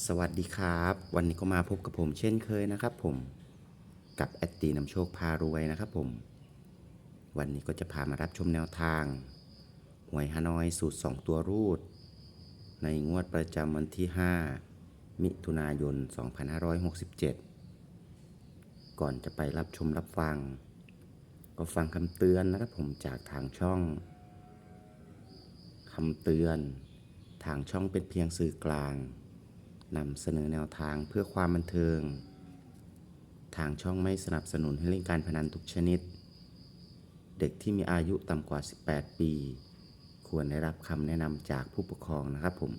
สวัสดีครับ วันนี้ก็มาพบกับผมเช่นเคยนะครับผมกับแอดตีนำโชคพารวยนะครับผม วันนี้ก็จะพามารับชมแนวทาง หวยฮานอยสูตร 2 ตัวรูด ในงวดประจำวันที่ 5 มิถุนายน 2567 ก่อนจะไปรับชมรับฟัง ก็ฟังคำเตือนนะครับผมจากทางช่องคำเตือน ทางช่องเป็นเพียงสื่อกลาง นำเสนอแนวทางเพื่อความบันเทิง ทางช่องไม่สนับสนุนให้เล่นการพนันทุกชนิด เด็กที่มีอายุต่ำกว่า 18 ปี ควรได้รับคำแนะนำจากผู้ปกครองนะครับผม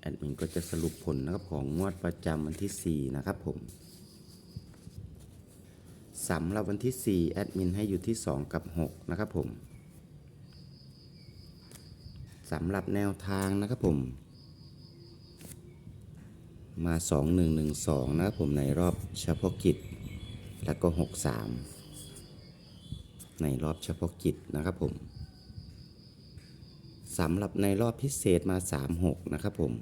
แอดมินก็จะสรุปผลนะครับของงวดประจำวันที่ 4 นะครับผมสำหรับวันที่ 4 แอดมินให้อยู่ที่ 2 กับ 6 นะครับผมสำหรับแนวทางนะครับผม มา 2112 นะครับผมในรอบเฉพาะกิจ แล้วก็ 63 ในรอบเฉพาะกิจนะครับผมสำหรับในรอบพิเศษมา 36 นะครับผม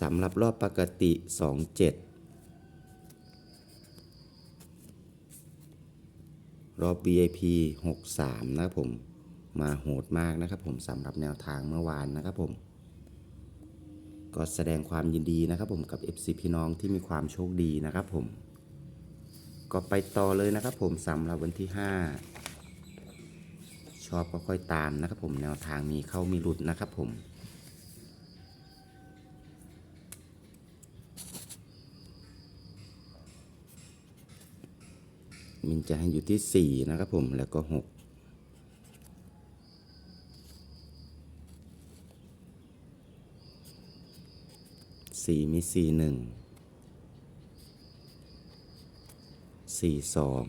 สำหรับรอบปกติ 27 รอบ VIP 63 นะครับผม มาโหดมากนะครับผมสำหรับแนวทางเมื่อวานนะครับผม ก็แสดงความยินดีนะครับผมกับ FC พี่น้องที่มีความโชคดีนะครับผม ก็ไปต่อเลยนะครับผมสำหรับวันที่ 5 ชอบก็ค่อยตามนะครับผมแนวทางมีเข้ามีหลุดนะครับผมมินจะให้อยู่ที่ 4 นะครับผมแล้วก็ 6 สี่มีสี่หนึ่งสี่สอง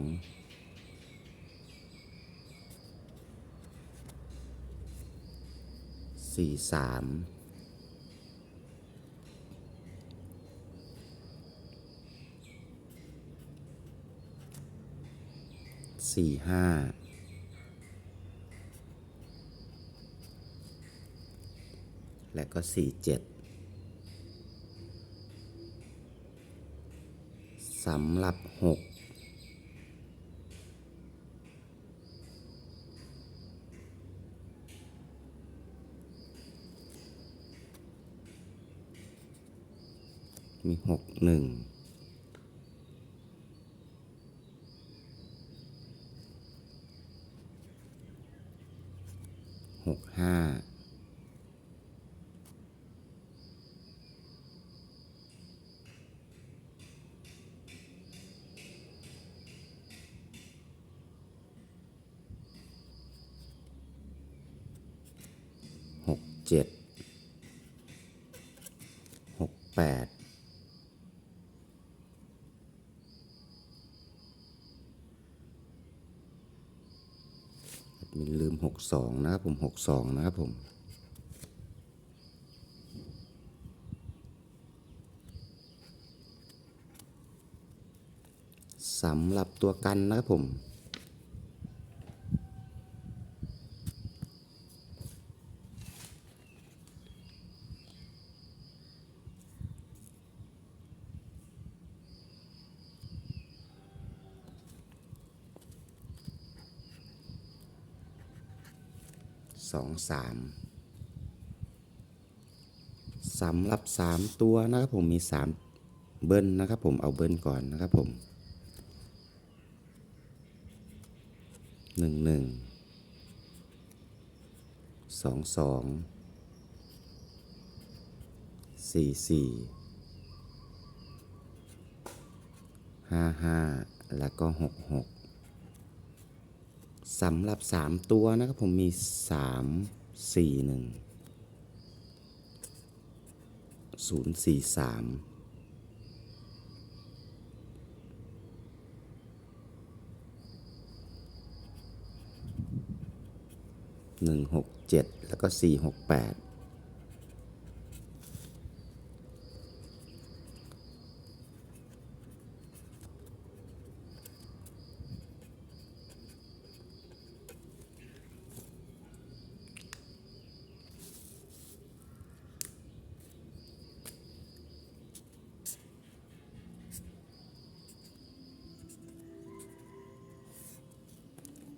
สี่สามสี่ห้าและก็สี่เจ็ด สำหรับหกมีหกหนึ่งหกห้า หก เจ็ดหกแปดมีลืมหกสองนะครับผมหกสองนะครับผมสำหรับตัวกันนะครับผม สองสามสำหรับสามตัวนะครับผมมีสามเบิ้ลนะครับผมเอาเบิ้ลก่อนนะครับผมหนึ่งหนึ่งสองสองสี่สี่ห้าห้าแล้วก็หกหก สำหรับ 3 ตัวนะครับผมมี 3 4 1 0 4 3 1 6 7แล้วก็4 6 8